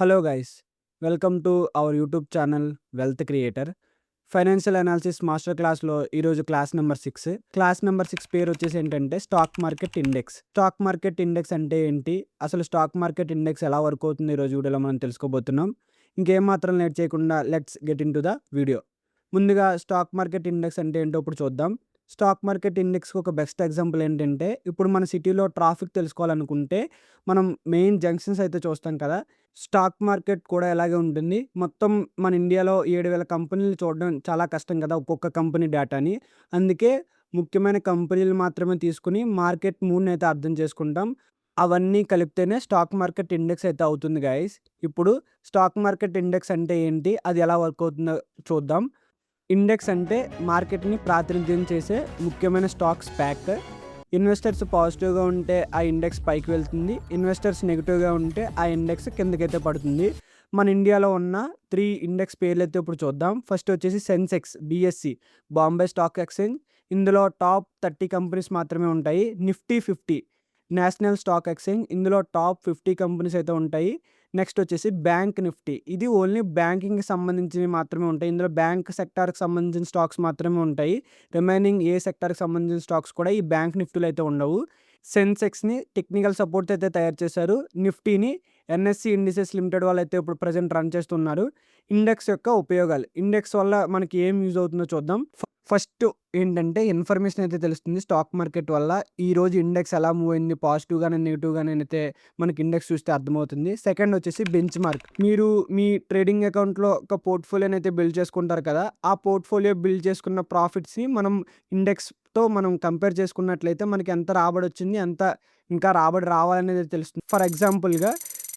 Hello guys welcome to our YouTube channel wealth creator financial analysis master క్లాస్లో ఈరోజు class number six class number six పేరు వచ్చేసి ఏంటంటే stock market index stock market index అంటే ఏంటి? అసలు స్టాక్ మార్కెట్ ఇండెక్స్ ఎలా వర్క్ అవుతుంది ఈరోజు వీడియోలో మనం తెలుసుకోబోతున్నాం. ఇంకేం మాత్రం లేట్ చేయకుండా let's get into the video ముందుగా స్టాక్ మార్కెట్ ఇండెక్స్ అంటే ఏంటో ఇప్పుడు చూద్దాం. స్టాక్ మార్కెట్ ఇండెక్స్కి ఒక బెస్ట్ ఎగ్జాంపుల్ ఏంటంటే ఇప్పుడు మన సిటీలో ట్రాఫిక్ తెలుసుకోవాలనుకుంటే మనం మెయిన్ జంక్షన్స్ అయితే చూస్తాం కదా స్టాక్ మార్కెట్ కూడా ఎలాగే ఉంటుంది? మొత్తం మన ఇండియాలో ఏడు వేల కంపెనీలు చూడడం చాలా కష్టం కదా ఒక్కొక్క కంపెనీ డేటాని. అందుకే ముఖ్యమైన కంపెనీలు మాత్రమే తీసుకుని మార్కెట్ మూడ్ని అయితే అర్థం చేసుకుంటాం. అవన్నీ కలిపితేనే స్టాక్ మార్కెట్ ఇండెక్స్ అయితే అవుతుంది గాయస్. ఇప్పుడు స్టాక్ మార్కెట్ ఇండెక్స్ అంటే ఏంటి? అది ఎలా వర్క్ అవుతుందో చూద్దాం. ఇండెక్స్ అంటే మార్కెట్ని ప్రాతినిధ్యం చేసే ముఖ్యమైన స్టాక్స్ ప్యాక్. ఇన్వెస్టర్స్ పాజిటివ్గా ఉంటే ఆ ఇండెక్స్ పైకి వెళ్తుంది. ఇన్వెస్టర్స్ నెగిటివ్గా ఉంటే ఆ ఇండెక్స్ కిందకైతే పడుతుంది. మన ఇండియాలో ఉన్న త్రీ ఇండెక్స్ పేర్లు అయితే ఇప్పుడు చూద్దాం. ఫస్ట్ వచ్చేసి Sensex BSE Bombay stock exchange. ఇందులో టాప్ థర్టీ కంపెనీస్ మాత్రమే ఉంటాయి. Nifty fifty national stock exchange. ఇందులో టాప్ ఫిఫ్టీ కంపెనీస్ అయితే ఉంటాయి. నెక్స్ట్ వచ్చేసి బ్యాంక్ నిఫ్టీ. ఇది ఓన్లీ బ్యాంకింగ్కి సంబంధించినవి మాత్రమే ఉంటాయి. ఇందులో బ్యాంక్ సెక్టార్కి సంబంధించిన స్టాక్స్ మాత్రమే ఉంటాయి. రిమైనింగ్ ఏ సెక్టార్కి సంబంధించిన స్టాక్స్ కూడా ఈ బ్యాంక్ నిఫ్టీలో అయితే ఉండవు. సెన్సెక్స్ని టెక్నికల్ సపోర్ట్ అయితే తయారు చేశారు. నిఫ్టీని ఎన్ఎస్సి ఇండిసెస్ లిమిటెడ్ వాళ్ళు అయితే ఇప్పుడు ప్రజెంట్ రన్ చేస్తున్నారు. ఇండెక్స్ యొక్క ఉపయోగాలు. ఇండెక్స్ వల్ల మనకి ఏం యూజ్ అవుతుందో చూద్దాం. ఫస్ట్ ఏంటంటే ఇన్ఫర్మేషన్ అయితే తెలుస్తుంది స్టాక్ మార్కెట్ వల్ల ఈ రోజు ఇండెక్స్ ఎలా మూవ్ అయింది పాజిటివ్గానే నెగిటివ్గానే అయితే మనకి ఇండెక్స్ చూస్తే అర్థమవుతుంది. సెకండ్ వచ్చేసి బెంచ్ మార్క్ మీరు మీ ట్రేడింగ్ అకౌంట్లో ఒక పోర్ట్ఫోలియోని అయితే బిల్డ్ చేసుకుంటారు కదా ఆ పోర్ట్ఫోలియో బిల్డ్ చేసుకున్న ప్రాఫిట్స్ని మనం ఇండెక్స్తో మనం కంపేర్ చేసుకున్నట్లయితే మనకి ఎంత రాబడి వచ్చింది ఎంత ఇంకా రాబడి రావాలనేది తెలుస్తుంది. ఫర్ ఎగ్జాంపుల్గా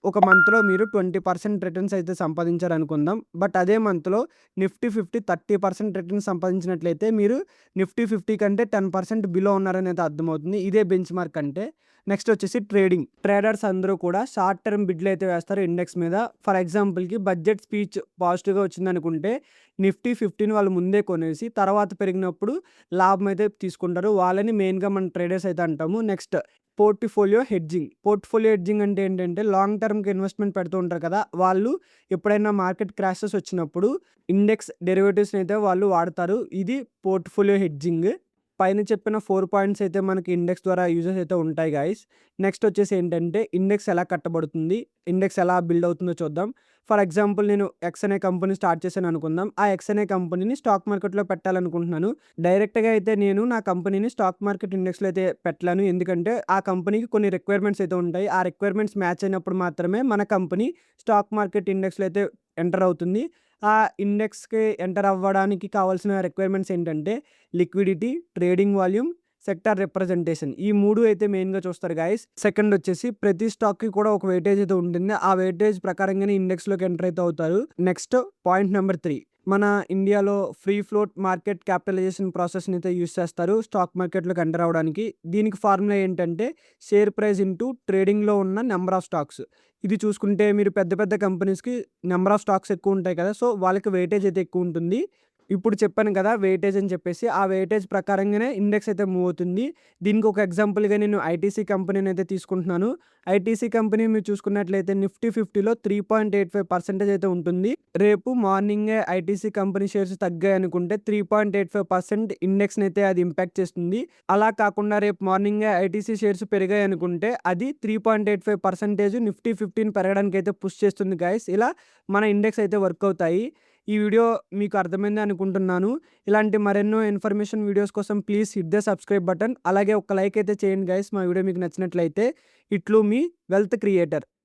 ఒక మంత్లో మీరు ట్వంటీ పర్సెంట్ రిటర్న్స్ అయితే సంపాదించారు అనుకుందాం బట్ అదే మంత్లో Nifty fifty thirty percent returns సంపాదించినట్లయితే మీరు నిఫ్టీ ఫిఫ్టీ కంటే టెన్ పర్సెంట్ బిలో ఉన్నారని అయితే అర్థమవుతుంది. ఇదే బెంచ్ మార్క్ అంటే. నెక్స్ట్ వచ్చేసి ట్రేడింగ్. ట్రేడర్స్ అందరూ కూడా షార్ట్ టర్మ్ బిడ్లు అయితే వేస్తారు ఇండెక్స్ మీద. ఫర్ ఎగ్జాంపుల్కి బడ్జెట్ స్పీచ్ పాజిటివ్గా వచ్చింది అనుకుంటే నిఫ్టీ ఫిఫ్టీని వాళ్ళు ముందే కొనేసి తర్వాత పెరిగినప్పుడు లాభం అయితే తీసుకుంటారు. వాళ్ళని మెయిన్గా మన ట్రేడర్స్ అయితే అంటాము. Next portfolio hedging. Portfolio hedging అంటే ఏంటంటే లాంగ్ టర్మ్కి ఇన్వెస్ట్మెంట్ పెడుతూ ఉంటారు కదా వాళ్ళు ఎప్పుడైనా మార్కెట్ క్రాషెస్ వచ్చినప్పుడు ఇండెక్స్ డెరివేటివ్స్ని అయితే వాళ్ళు వాడతారు. ఇది పోర్ట్ఫోలియో హెడ్జింగ్. పైన చెప్పిన ఫోర్ పాయింట్స్ అయితే మనకి ఇండెక్స్ ద్వారా యూజెస్ అయితే ఉంటాయి గాయస్. నెక్స్ట్ వచ్చేసి ఏంటంటే ఇండెక్స్ ఎలా కట్టబడుతుంది ఇండెక్స్ ఎలా బిల్డ్ అవుతుందో చూద్దాం. ఫర్ ఎగ్జాంపుల్ నేను ఎక్స్ అనే కంపెనీ స్టార్ట్ చేశాను అనుకుందాం. ఆ ఎక్స్ అనే కంపెనీని స్టాక్ మార్కెట్లో పెట్టాలనుకుంటున్నాను. డైరెక్ట్గా అయితే నేను నా కంపెనీని స్టాక్ మార్కెట్ ఇండెక్స్లో అయితే పెట్టలేను ఎందుకంటే ఆ కంపెనీకి కొన్ని రిక్వైర్మెంట్స్ అయితే ఉంటాయి. ఆ రిక్వైర్మెంట్స్ మ్యాచ్ అయినప్పుడు మాత్రమే మన కంపెనీ స్టాక్ మార్కెట్ ఇండెక్స్లో అయితే ఎంటర్ అవుతుంది. ఆ ఇండెక్స్కి ఎంటర్ అవ్వడానికి కావాల్సిన రిక్వైర్మెంట్స్ ఏంటంటే liquidity trading volume sector representation. ఈ మూడు అయితే మెయిన్గా చూస్తారు గాయస్ సెకండ్ వచ్చేసి ప్రతి స్టాక్కి కూడా ఒక వెయిటేజ్ అయితే ఉంటుంది. ఆ వెయిటేజ్ ప్రకారంగానే ఇండెక్స్లోకి ఎంటర్ అయితే అవుతారు. నెక్స్ట్ పాయింట్ నెంబర్ త్రీ మన ఇండియాలో ఫ్రీ ఫ్లోట్ మార్కెట్ క్యాపిటలైజేషన్ ప్రాసెస్ని అయితే యూస్ చేస్తారు స్టాక్ మార్కెట్లోకి ఎంటర్ అవ్వడానికి. దీనికి ఫార్ములా ఏంటంటే షేర్ ప్రైస్ ఇంటూ ట్రేడింగ్లో ఉన్న నెంబర్ ఆఫ్ స్టాక్స్ ఇది చూసుకుంటే మీరు పెద్ద పెద్ద కంపెనీస్కి నెంబర్ ఆఫ్ స్టాక్స్ ఎక్కువ ఉంటాయి కదా సో వాళ్ళకి వెయిటేజ్ అయితే ఎక్కువ ఉంటుంది. ఇప్పుడు చెప్పాను కదా వెయిటేజ్ అని చెప్పేసి ఆ వెయిటేజ్ ప్రకారంగానే ఇండెక్స్ అయితే మూవ్ అవుతుంది. దీనికి ఒక ఎగ్జాంపుల్గా నేను ఐటీసీ కంపెనీని అయితే తీసుకుంటున్నాను. ఐటీసీ కంపెనీ మీరు చూసుకున్నట్లయితే నిఫ్టీ ఫిఫ్టీలో three point eight five percentage అయితే ఉంటుంది. రేపు మార్నింగే ఐటీసీ కంపెనీ షేర్స్ తగ్గాయి అనుకుంటే three point eight five percent ఇండెక్స్ని అయితే అది ఇంపాక్ట్ చేస్తుంది. అలా కాకుండా రేపు మార్నింగే ఐటీసీ షేర్స్ పెరిగాయి అనుకుంటే అది three point eight five percentage Nifty fifteen పెరగడానికి అయితే పుష్ చేస్తుంది గాయస్. ఇలా మన ఇండెక్స్ అయితే వర్క్ అవుతాయి. ఈ వీడియో మీకు అర్థమైంది అనుకుంటున్నాను. ఇలాంటి మరెన్నో ఇన్ఫర్మేషన్ వీడియోస్ కోసం please hit the subscribe button. అలాగే ఒక లైక్ అయితే చేయండి గైస్. మా వీడియో మీకు నచ్చినట్లయితే ఇట్లు మీ వెల్త్ క్రియేటర్.